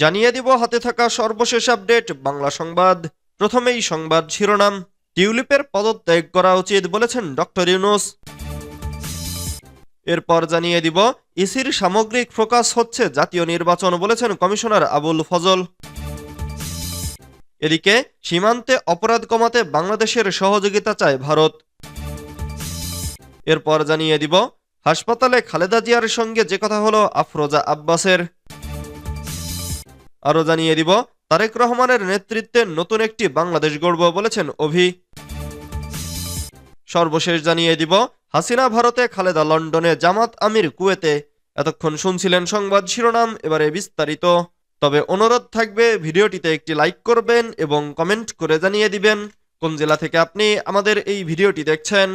জানিয়ে দিব হাতে থাকা সর্বশেষ আপডেট, বাংলা সংবাদ। প্রথমেই সংবাদ শিরোনাম। টিউলিপের পদত্যাগ করা উচিত বলেছেন ডক্টর ইউনুস। এরপর জানিয়ে দিব, ইসির সামগ্রিক ফোকাস হচ্ছে জাতীয় নির্বাচন বলেছেন কমিশনার আবুল ফজল। এদিকে, সীমান্তে অপরাধ কমাতে বাংলাদেশের সহযোগিতা চায় ভারত। এরপর জানিয়ে দিব, হাসপাতালে খালেদা জিয়ার সঙ্গে যে কথা হলো আফরোজা আব্বাসের। আরও জানিয়ে দিব, তারেক রহমানের নেতৃত্বে নতুন একটি বাংলাদেশ গড়ব বলেছেন অভি। সর্বশেষ জানিয়ে দিব, হাসিনা ভারতে খালেদা লন্ডনে জামাত আমির কুয়েতে। এতক্ষণ শুনছিলেন সংবাদ শিরোনাম, এবারে বিস্তারিত। তবে অনুরোধ থাকবে, ভিডিওটিতে একটি লাইক করবেন এবং কমেন্ট করে জানিয়ে দিবেন, কোন জেলা থেকে আপনি আমাদের এই ভিডিওটি দেখছেন।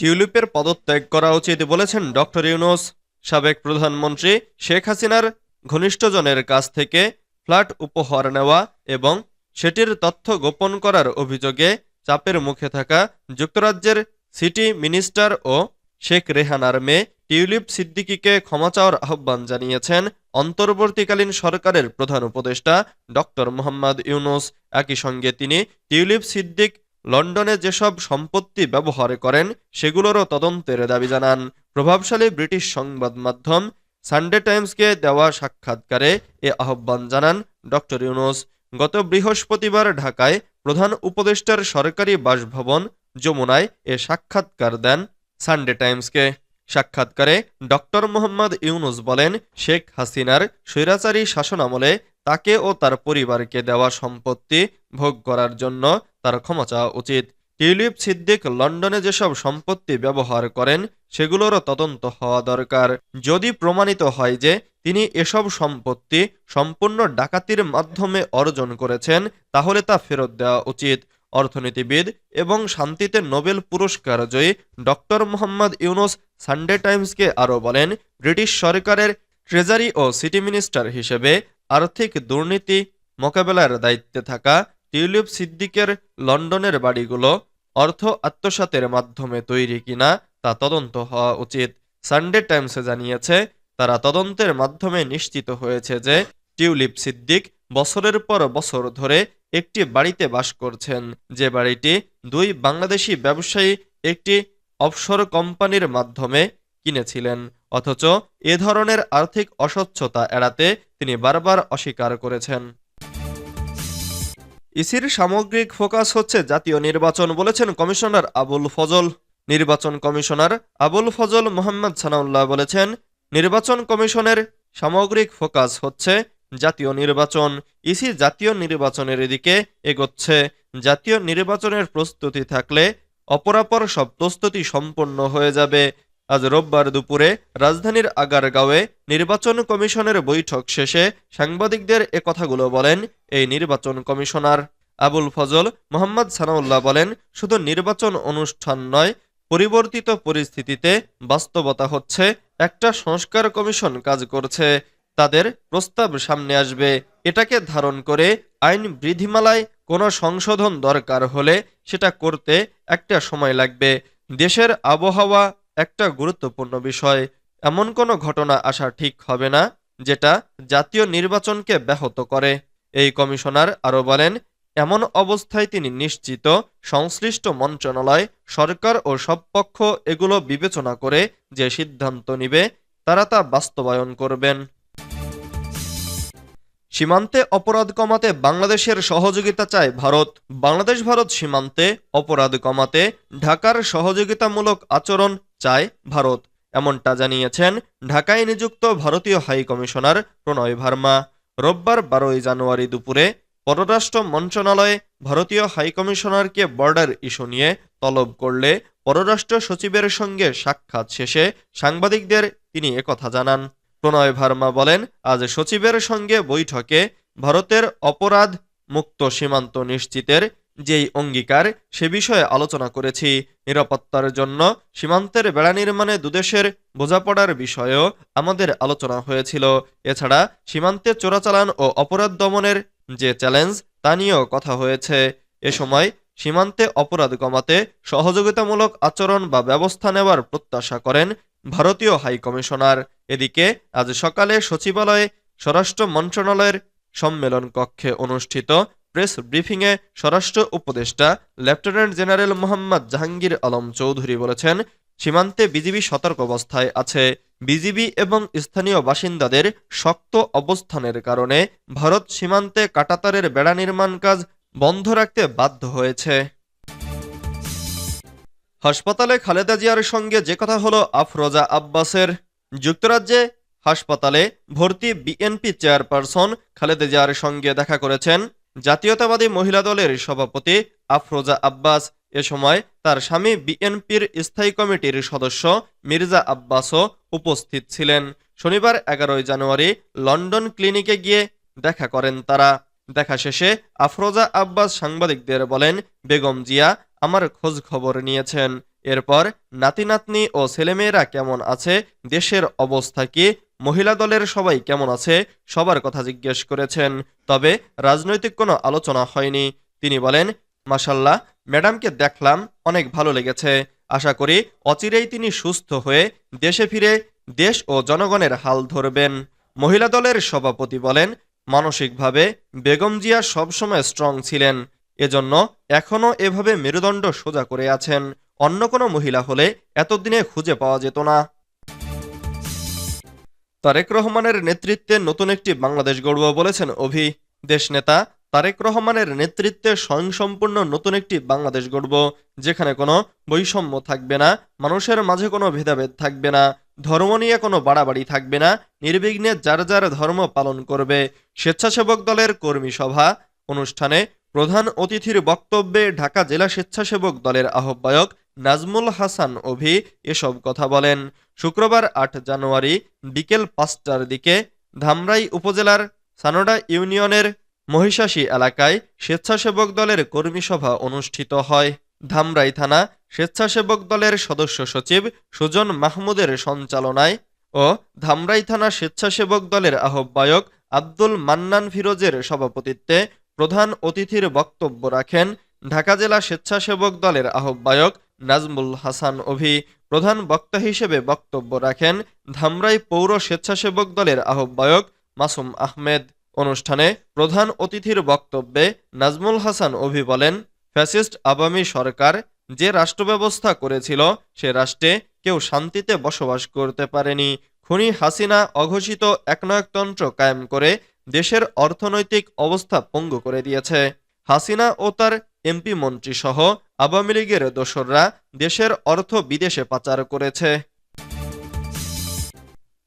টিউলিপের পদত্যাগ করা উচিত বলেছেন ডক্টর ইউনুস। সাবেক প্রধানমন্ত্রী শেখ হাসিনার ঘনিষ্ঠজনের কাছ থেকে ফ্ল্যাট উপহার নেওয়া এবং সেটির তথ্য গোপন করার অভিযোগে চাপের মুখে থাকা যুক্তরাজ্যের সিটি মিনিস্টার ও শেখ রেহানার মেয়ে টিউলিপ সিদ্দিকিকে ক্ষমা চাওয়ার আহ্বান জানিয়েছেন অন্তর্বর্তীকালীন সরকারের প্রধান উপদেষ্টা ডক্টর মোহাম্মদ ইউনুস। একই সঙ্গে তিনি টিউলিপ সিদ্দিক লন্ডনে যেসব সম্পত্তি ব্যবহার করেন সেগুলোরও তদন্তের দাবি জানান। প্রভাবশালী ব্রিটিশ সংবাদ মাধ্যম সানডে টাইমসকে দেওয়া সাক্ষাৎকারে এ আহ্বান জানান ডক্টর ইউনুস। গত বৃহস্পতিবার ঢাকায় প্রধান উপদেষ্টার সরকারি বাসভবন যমুনায় এ সাক্ষাৎকার দেন সানডে টাইমসকে সাক্ষাৎকারে ডক্টর মোহাম্মদ ইউনুস বলেন, শেখ হাসিনার স্বৈরাচারী শাসনামলে তাকে ও তার পরিবারকে দেওয়া সম্পত্তি ভোগ করার জন্য তার ক্ষমা চাওয়া উচিত। টিউলিপ সিদ্দিক লন্ডনে যেসব সম্পত্তি ব্যবহার করেন, সেগুলোরও তদন্ত হওয়া দরকার। যদি প্রমাণিত হয় যে তিনি এসব সম্পত্তি সম্পূর্ণ ডাকাতির মাধ্যমে অর্জন করেছেন, তাহলে তা ফেরত দেওয়া উচিত। অর্থনীতিবিদ এবং শান্তিতে নোবেল পুরস্কার জয়ী ডক্টর মোহাম্মদ ইউনুস সানডে টাইমসকে আরও বলেন, ব্রিটিশ সরকারের ট্রেজারি ও সিটি মিনিস্টার হিসেবে আর্থিক দুর্নীতি মোকাবেলার দায়িত্বে থাকা টিউলিপ সিদ্দিকের লন্ডনের বাড়িগুলো অর্থ আত্মসাতের মাধ্যমে তৈরি কিনা তা তদন্ত হওয়া উচিত। সানডে টাইমসে জানিয়েছে, তারা তদন্তের মাধ্যমে নিশ্চিত হয়েছে যে টিউলিপ সিদ্দিক বছরের পর বছর ধরে একটি বাড়িতে বাস করছেন। যে বাড়িটি দুই বাংলাদেশি ব্যবসায়ী একটি অফশোর কোম্পানির মাধ্যমে কিনেছিলেন, অথচ এ ধরনের আর্থিক অস্বচ্ছতা এড়াতে তিনি বারবার অস্বীকার করেছেন। ইসির সামগ্রিক ফোকাস হচ্ছে জাতীয় নির্বাচন বলেছেন কমিশনার আবুল ফজল। নির্বাচন কমিশনার আবুল ফজল মোহাম্মদ সানাউল্লাহ বলেছেন, নির্বাচন কমিশনের সামগ্রিক ফোকাস হচ্ছে জাতীয় নির্বাচন। ইসি জাতীয় নির্বাচনের দিকে এগোচ্ছে। জাতীয় নির্বাচনের প্রস্তুতি থাকলে অপরাপর সব প্রস্তুতি সম্পন্ন হয়ে যাবে। আজ রোববার দুপুরে রাজধানীর আগারগাঁওয়ে নির্বাচন কমিশনের বৈঠক শেষে সাংবাদিকদের এ কথাগুলো বলেন এই নির্বাচন কমিশনার। আবুল ফজল, মোহাম্মদ সানাউল্লাহ বলেন, শুধু নির্বাচন অনুষ্ঠান নয়, পরিবর্তিত পরিস্থিতিতে বাস্তবতা হচ্ছে, একটা সংস্কার কমিশন কাজ করছে, তাদের প্রস্তাব সামনে আসবে, এটাকে ধারণ করে আইন বিধিমালায় কোনো সংশোধন দরকার হলে সেটা করতে একটা সময় লাগবে, দেশের আবহাওয়া একটা গুরুত্বপূর্ণ বিষয়, এমন কোনো ঘটনা আসা ঠিক হবে না, যেটা জাতীয় নির্বাচনকে ব্যাহত করে। এই কমিশনার আরও বলেন, এমন অবস্থায় তিনি নিশ্চিত, সংশ্লিষ্ট মন্ত্রণালয়, সরকার ও সব পক্ষ এগুলো বিবেচনা করে যে সিদ্ধান্ত নিবে, তারা তা বাস্তবায়ন করবেন। সীমান্তে অপরাধ কমাতে বাংলাদেশের সহযোগিতা চায় ভারত। বাংলাদেশ ভারত সীমান্তে অপরাধ কমাতে ঢাকার সহযোগিতামূলক আচরণ চায় ভারত। এমনটা জানিয়েছেন ঢাকায় নিযুক্ত ভারতীয় হাই কমিশনার প্রণয় ভার্মা। রোববার বারোই জানুয়ারি দুপুরে পররাষ্ট্র মন্ত্রণালয়ে ভারতীয় হাইকমিশনারকে বর্ডার ইস্যু নিয়ে তলব করলে পররাষ্ট্র সচিবের সঙ্গে সাক্ষাৎ শেষে সাংবাদিকদের তিনি একথা জানান। প্রণয় ভার্মা বলেন, আজ সচিবের সঙ্গে বৈঠকে ভারতের অপরাধ মুক্ত সীমান্ত নিশ্চিতের যেই অঙ্গীকার সে বিষয়ে আলোচনা করেছি। নিরাপত্তার জন্য সীমান্তের বেড়া নির্মাণে দুদেশের বোঝাপড়ার বিষয়েও আমাদের আলোচনা হয়েছিল। এছাড়া সীমান্তে চোরাচালান ও অপরাধ দমনের যে চ্যালেঞ্জ, তা নিয়েও কথা হয়েছে। এ সময় সীমান্তে অপরাধ কমাতে সহযোগিতামূলক আচরণ বা ব্যবস্থা নেওয়ার প্রত্যাশা করেন ভারতীয় হাইকমিশনার এদিকে আজ সকালে সচিবালয়ে স্বরাষ্ট্র মন্ত্রণালয়ের সম্মেলন কক্ষে অনুষ্ঠিত প্রেস ব্রিফিংয়ে স্বরাষ্ট্র উপদেষ্টা লেফটেন্যান্ট জেনারেল মোহাম্মদ জাহাঙ্গীর আলম চৌধুরী বলেছেন, সীমান্তে বিজিবি সতর্ক অবস্থায় আছে। বিজিবি এবং স্থানীয় বাসিন্দাদের শক্ত অবস্থানের কারণে ভারত সীমান্তে কাটাতারের বেড়া নির্মাণ কাজ বন্ধ রাখতে বাধ্য হয়েছে। হাসপাতালে খালেদা জিয়ার সঙ্গে যে কথা হলো আফরোজা আব্বাসের। যুক্তরাজ্যে হাসপাতালে ভর্তি বিএনপি চেয়ারপারসন খালেদা জিয়ার সঙ্গে দেখা করেছেন জাতীয়তাবাদী মহিলা দলের সভাপতি আফরোজা আব্বাস এ সময় তার স্বামী বিএনপির স্থায়ী কমিটির সদস্য মির্জা আব্বাসও উপস্থিত ছিলেন। শনিবার এগারোই জানুয়ারি লন্ডন ক্লিনিকে গিয়ে দেখা করেন তারা। দেখা শেষে আফরোজা আব্বাস সাংবাদিকদের বলেন, বেগম জিয়া আমার খোঁজ খবর নিয়েছেন। এরপর নাতি নাতনি ও ছেলেমেয়েরা কেমন আছে, দেশের অবস্থা কি মহিলা দলের সবাই কেমন আছে, সবার কথা জিজ্ঞেস করেছেন। তবে রাজনৈতিক কোনো আলোচনা হয়নি। তিনি বলেন মাসাল্লাহ ম্যাডামকে দেখলাম, অনেক ভালো লেগেছে। আশা করি অচিরেই তিনি সুস্থ হয়ে দেশে ফিরে দেশ ও জনগণের হাল ধরবেন। মহিলা দলের সভাপতি বলেন, মানসিকভাবে বেগম জিয়া সবসময় স্ট্রং ছিলেন। এজন্য এখনও এভাবে মেরুদণ্ড সোজা করে আছেন। অন্য কোনো মহিলা হলে এতদিনে খুঁজে পাওয়া যেত না। তারেক রহমানের নেতৃত্বে নতুন একটি বাংলাদেশ গড়ব বলেছেন অভি দেশ নেতা। তারেক রহমানের নেতৃত্বে স্বয়ংসম্পূর্ণ নতুন একটি বাংলাদেশ গড়ব, যেখানে কোনো বৈষম্য থাকবে না, মানুষের মাঝে কোনো ভেদাভেদ থাকবে না, ধর্ম নিয়ে কোনো বাড়াবাড়ি থাকবে না, নির্বিঘ্নে যার যার ধর্ম পালন করবে, স্বেচ্ছাসেবক দলের কর্মী সভা, অনুষ্ঠানে প্রধান অতিথির বক্তব্যে ঢাকা জেলা স্বেচ্ছাসেবক দলের আহ্বায়ক নাজমুল হাসান অভি এসব কথা বলেন। শুক্রবার আট জানুয়ারি বিকেল পাঁচটার দিকে ধামরাই উপজেলার সানোডা ইউনিয়নের মহিষাসী এলাকায় স্বেচ্ছাসেবক দলের কর্মী সভা অনুষ্ঠিত হয়। ধামরাই থানা স্বেচ্ছাসেবক দলের সদস্য সচিব সুজন মাহমুদের সঞ্চালনায় ও ধামরাই থানা স্বেচ্ছাসেবক দলের আহ্বায়ক আব্দুল মান্নান ফিরোজের সভাপতিত্বে প্রধান অতিথির বক্তব্য রাখেন ঢাকা জেলা স্বেচ্ছাসেবক দলের আহ্বায়ক নাজমুল হাসান অভি প্রধান বক্তা হিসেবে বক্তব্য রাখেন ধামরাই পৌর স্বেচ্ছাসেবক দলের আহ্বায়ক মাসুম আহমেদ। অনুষ্ঠানে প্রধান অতিথির বক্তব্যে নাজমুল হাসান অভি বলেন, ফ্যাসিস্ট আবামী সরকার যে রাষ্ট্র ব্যবস্থা করেছিল, সে রাষ্ট্রে কেউ শান্তিতে বসবাস করতে পারেনি। খুনি হাসিনা অঘোষিত একনায়কতন্ত্র কায়েম করে দেশের অর্থনৈতিক অবস্থা পঙ্গু করে দিয়েছে। হাসিনা ও তার এমপি মন্ত্রী সহ আওয়ামী লীগের দোসররা দেশের অর্থ বিদেশে পাচার করেছে।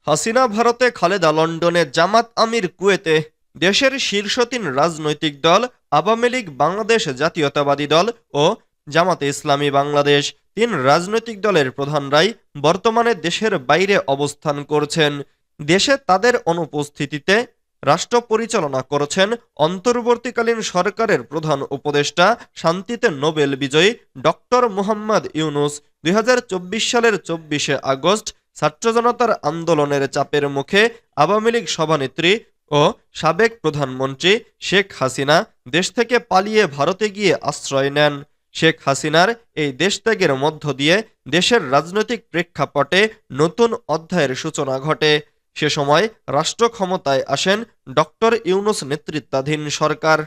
হাসিনা ভারতে খালেদা লন্ডনে জামাত আমির কুয়েতে। দেশের শীর্ষ তিন রাজনৈতিক দল আওয়ামী লীগ, বাংলাদেশ জাতীয়তাবাদী দল ও জামাতে ইসলামী বাংলাদেশ তিন রাজনৈতিক দলের প্রধানরাই বর্তমানে দেশের বাইরে অবস্থান করছেন। দেশে তাদের অনুপস্থিতিতে রাষ্ট্র পরিচালনা করছেন অন্তর্বর্তীকালীন সরকারের প্রধান উপদেষ্টা শান্তিতে নোবেল বিজয়ী ডক্টর মুহাম্মদ ইউনুস দুই হাজার চব্বিশ সালের চব্বিশে আগস্ট ছাত্র জনতার আন্দোলনের চাপের মুখে আওয়ামী লীগ সভানেত্রী ও সাবেক প্রধানমন্ত্রী শেখ হাসিনা দেশ থেকে পালিয়ে ভারতে গিয়ে আশ্রয় নেন। শেখ হাসিনার এই দেশত্যাগের মধ্য দিয়ে দেশের রাজনৈতিক প্রেক্ষাপটে নতুন অধ্যায়ের সূচনা ঘটে। সে সময় রাষ্ট্র ক্ষমতায় আসেন ডক্টর ইউনুস নেতৃত্বাধীন সরকার।